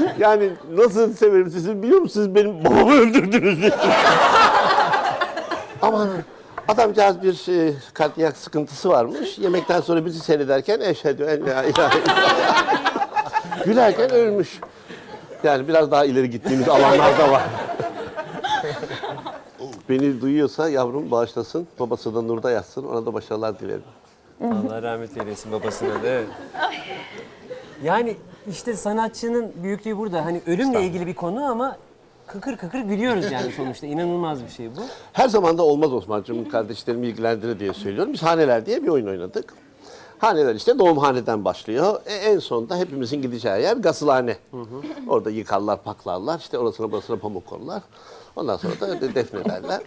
Yani nasıl severim sizi biliyor musunuz? Siz benim babamı öldürdünüz. Ama adamcağız bir e, kardiyak sıkıntısı varmış. Yemekten sonra bizi seyrederken eşhedü en la ilahe illallah. Gülerken ölmüş. Yani biraz daha ileri gittiğimiz alanlar da var. Beni duyuyorsa yavrum bağışlasın. Babası da nurda yatsın. Ona da başarılar dilerim. Allah rahmet eylesin babasına da. Evet. Yani işte sanatçının büyüklüğü burada. Hani ölümle ilgili bir konu ama kıkır kıkır gülüyoruz yani sonuçta. İnanılmaz bir şey bu. Her zaman da olmaz Osman'cığım. Kardeşlerimi ilgilendirir diye söylüyorum. Biz Haneler diye bir oyun oynadık. Haneler işte doğumhaneden başlıyor. E, en sonunda hepimizin gideceği yer gasılhane. Orada yıkarlar, paklarlar. İşte orasına burasına pamuk korlar. Ondan sonra da de- defnederler.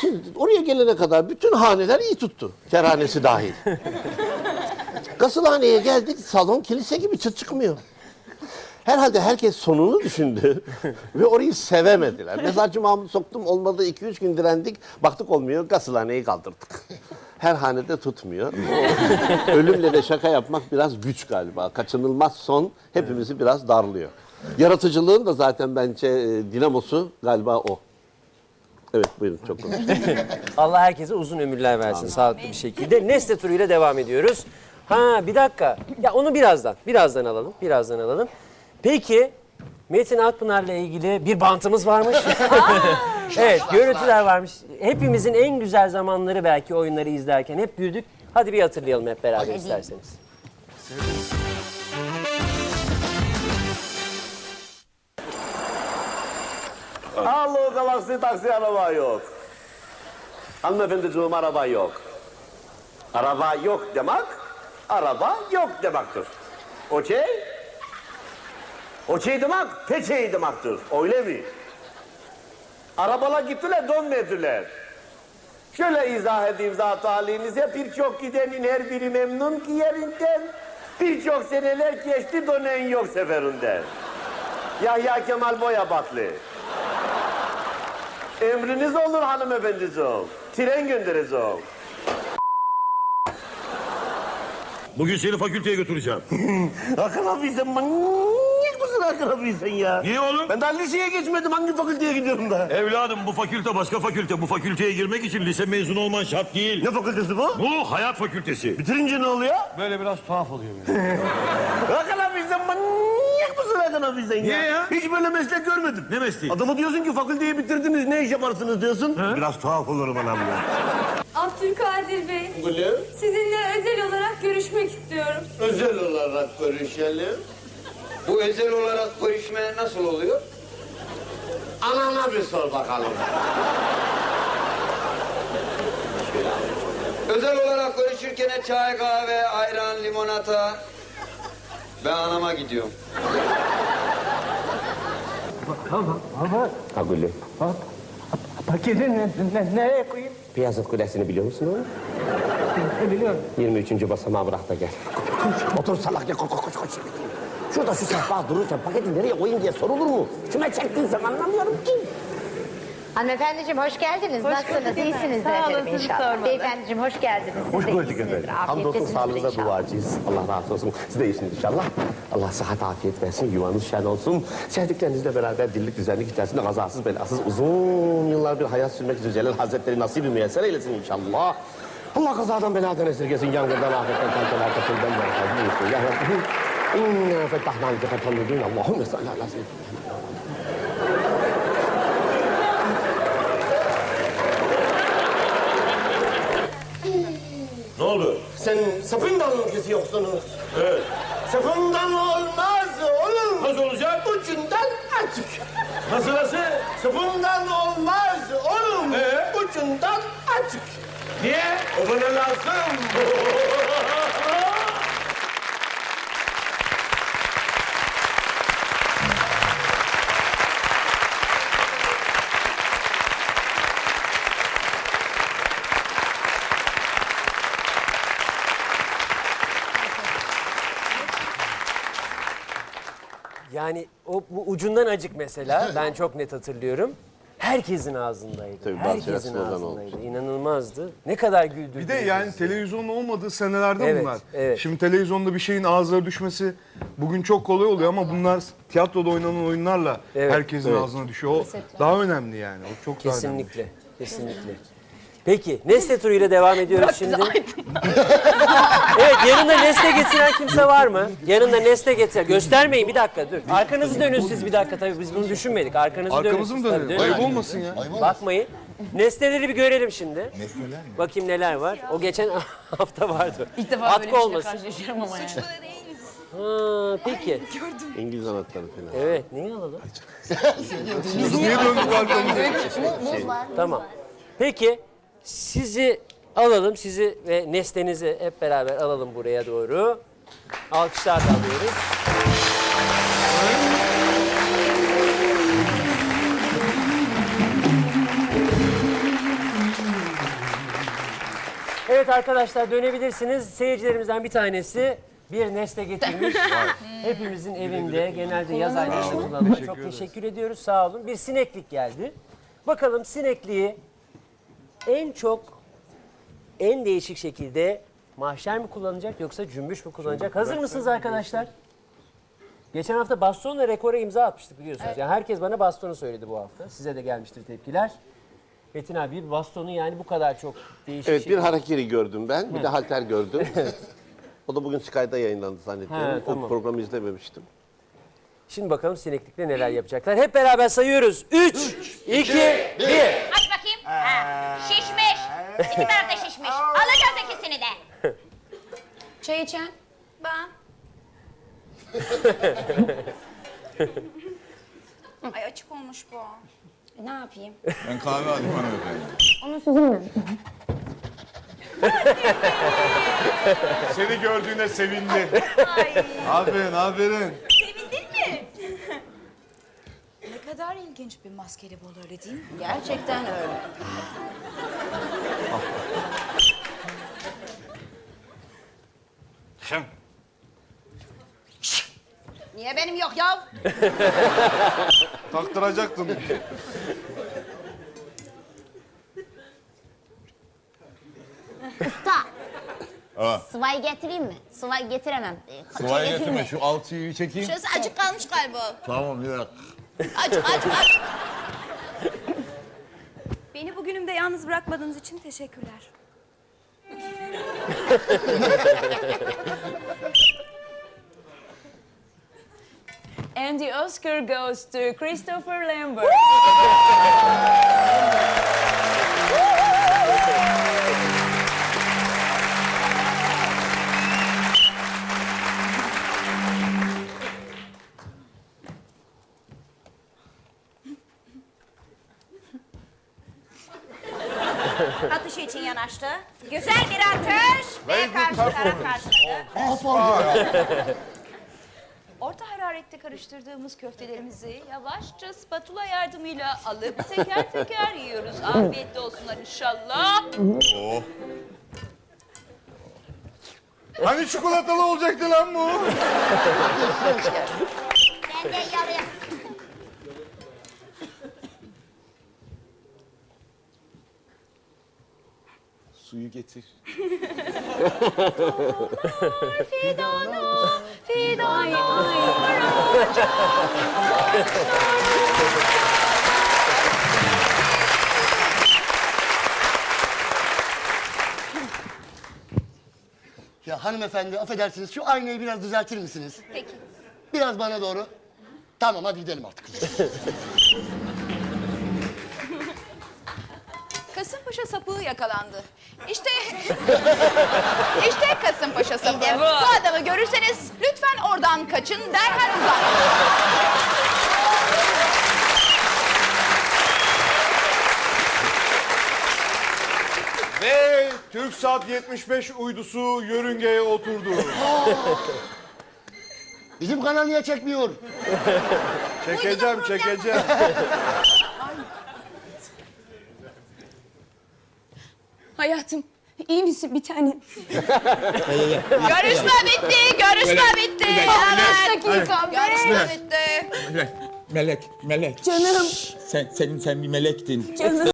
Şimdi oraya gelene kadar bütün haneler iyi tuttu. Kerhanesi dahil. Gasılhaneye geldik. Salon kilise gibi çıt çıkmıyor. Herhalde herkes sonunu düşündü ve orayı sevemediler. Mezarcı Mahmut soktum olmadı 2-3 gün direndik. Baktık olmuyor gasılhaneyi kaldırdık. Her hanede tutmuyor. O ölümle de şaka yapmak biraz güç galiba. Kaçınılmaz son hepimizi biraz darlıyor. Yaratıcılığın da zaten bence e, dinamosu galiba o. Evet buyurun çok konuştum. Allah herkese uzun ömürler versin sağlıklı bir şekilde. Nesne turuyla devam ediyoruz. Ha bir dakika. Ya onu birazdan. Birazdan alalım. Birazdan alalım. Peki Metin Akpınar'la ilgili bir bantımız varmış. evet, görüntüler varmış. Hepimizin en güzel zamanları belki oyunları izlerken hep güldük. Hadi bir hatırlayalım hep beraber isterseniz. Alo Galaxy taksi araba yok. Hanımefendiciğim araba yok. Araba yok demek, araba yok demektir. Okey? Okey demek, peçeyi demektir. Öyle mi? Arabalar gittiler, dönmediler. Şöyle izah edeyim zat halinize. Birçok gidenin her biri memnun ki yerinden. Birçok seneler geçti, dönen yok seferinden. Yahya Kemal Boyabatlı. Emriniz olur hanımefendiciğim. Tren göndereceğim. Bugün seni fakülteye götüreceğim. Hakan abi sen manyak mısın Hakan abi sen ya? Niye oğlum? Ben daha liseye geçmedim hangi fakülteye gidiyorum da? Evladım bu fakülte başka fakülte. Bu fakülteye girmek için lise mezunu olman şart değil. Ne fakültesi bu? Bu hayat fakültesi. Bitirince ne oluyor? Böyle biraz tuhaf oluyor. Hakan abi sen manyak mısın Hakan abi sen ya? Niye ya? Hiç böyle meslek görmedim. Ne mesleği? Adamı diyorsun ki fakülteyi bitirdiniz ne iş yaparsınız diyorsun. Biraz tuhaf olurum anam ya. Abdülkadir Bey, Gülüm sizinle özel olarak görüşmek istiyorum. özel olarak görüşelim. Bu özel olarak görüşme nasıl oluyor? Anana bir sor bakalım. Özel olarak görüşürken çay, kahve, ayran, limonata. Ben anama gidiyorum. Ha Gülüm. Paketi ne, ne- nereye koyayım? Piyazıt Kulesi'ni biliyor musun oğlum? Biliyorum. 23. basamağa bırak da gel. Otur salak ya koş koş koş. koş. Şurada şu sehpa dururken paketi nereye koyayım diye sorulur mu? Kime çektin sen anlamıyorum ki. Hanımefendiciğim hoş geldiniz. Nasılsınız? bulduk efendim. Sağ olun, efendim sizi inşallah. sormalı. Beyefendiciğim hoş geldiniz. Siz Hoş de gördük iyisinizdir. efendim. Hamdolsun sağlığınıza inşallah. duacıyız. Allah razı olsun. Siz de iyisiniz inşallah. Allah sıhhat afiyet versin. Yuvanız şen olsun. Sevdiklerinizle beraber dirlik düzenlik içerisinde kazasız belasız uzun yıllar bir hayat sürmek üzere Celal Hazretleri nasibi müyesser eylesin inşallah. Allah kazadan beladan esirgesin. Yangından, afetten, kankalar, kapıldan, beraber. Ya Rabbi. İnna fettahna fethan mübin. Allahümme salli ala seyyidina. Ne Sen sapından mı kesiyorsunuz? Evet. Sapından olmaz oğlum. Nasıl olacak? Ucundan açık. Nasıl nasıl? Sapından olmaz oğlum. Ee? Ucundan açık. Niye? O bana lazım. Yani o bu ucundan acık mesela ben çok net hatırlıyorum. herkesin ağzındaydı. Tabii, bazı şeyler herkesin ağzındaydı. İnanılmazdı. Ne kadar güldürdü. Bir de yani televizyonun olmadığı senelerde Evet, bunlar. evet. Şimdi televizyonda bir şeyin ağızlara düşmesi bugün çok kolay oluyor ama bunlar tiyatroda oynanan oyunlarla Evet, herkesin evet. ağzına düşüyor. O daha önemli yani. O çok daha önemli. Kesinlikle. Kesinlikle. Peki Nesle turuyla devam ediyoruz şimdi. evet yanında Nesle getiren kimse var mı? Yanında Nesle getiren. Göstermeyin bir dakika dur. Arkanızı dönün siz bir dakika tabii biz bunu düşünmedik. Arkanızı dönün. Arkamızı mı siz, tabii, dönün. Ayıp olmasın ya. Bakmayın. Nesneleri bir görelim şimdi. Bakayım neler var. O geçen hafta vardı. İlk defa Atkı böyle bir şeyle olmasın. karşılaşıyorum ama yani. Ha, peki. İngiliz anahtarı falan. Evet neyi alalım? Biz niye döndük arkamıza? Tamam. Peki sizi alalım. Sizi ve nesnenizi hep beraber alalım buraya doğru. Alkışlar da alıyoruz. Evet arkadaşlar dönebilirsiniz. Seyircilerimizden bir tanesi bir nesne getirmiş. Hepimizin evinde genelde yaz aylarında kullanılır. Çok teşekkür ediyoruz. Sağ olun. Bir sineklik geldi. Bakalım sinekliği en çok en değişik şekilde mahşer mi kullanacak yoksa cümbüş mü kullanacak? Hazır mısınız arkadaşlar? Geçen hafta bastonla rekora imza atmıştık biliyorsunuz. Yani herkes bana bastonu söyledi bu hafta. Size de gelmiştir tepkiler. Metin abi bir bastonu yani bu kadar çok değişik Evet bir şekilde- harakiri gördüm ben. Bir de halter gördüm. o da bugün Sky'da yayınlandı zannediyorum. He, O tamam. programı izlememiştim. Şimdi bakalım sineklikle neler yapacaklar. Hep beraber sayıyoruz. 3, 2, 1. Bakayım. Ha, şişmiş. Alacağız ikisini de. Çay içen? Ben. Ay açık olmuş bu. E, ne yapayım? Ben kahve alayım hanımefendi. Seni gördüğüne sevindi. aferin aferin. Ne kadar ilginç bir maskeli bol öyle değil mi? Gerçekten öyle. Niye benim yok ya? Taktıracaktın. Ta. Sıvayı getireyim mi? Sıvayı getiremem. Ee, Sıvayı şey getirme getirme. şu alçıyı çekeyim. Şurası açık kalmış galiba. Tamam bir dakika. Aç aç aç. Beni bugünümde yalnız bırakmadığınız için teşekkürler. And the Oscar goes to Christopher Lambert. Atışı için yanaştı. Güzel bir atış. Ve karşı taraf karşıladı. Orta hararette karıştırdığımız köftelerimizi yavaşça spatula yardımıyla alıp teker teker yiyoruz. Afiyetli olsunlar inşallah. Hani çikolatalı olacaktı lan bu? Ben de yarıya. Suyu getir. Fidanı, fidanı. Ya hanımefendi affedersiniz şu aynayı biraz düzeltir misiniz? Peki. Biraz bana doğru. Tamam hadi gidelim artık. Kasımpaşa sapığı yakalandı. İşte... işte Kasımpaşa sapığı. Bu adamı görürseniz lütfen oradan kaçın, derhal uzak. Ve TürkSat 75 uydusu yörüngeye oturdu. Bizim kanal niye çekmiyor? Çekeceğim çekeceğim. Hayatım, iyi misin bir tane? görüşme bitti, görüşme bitti. Evet. Görüşme bitti. Melek, melek. Canım, Sen, senin sen bir melektin. canım.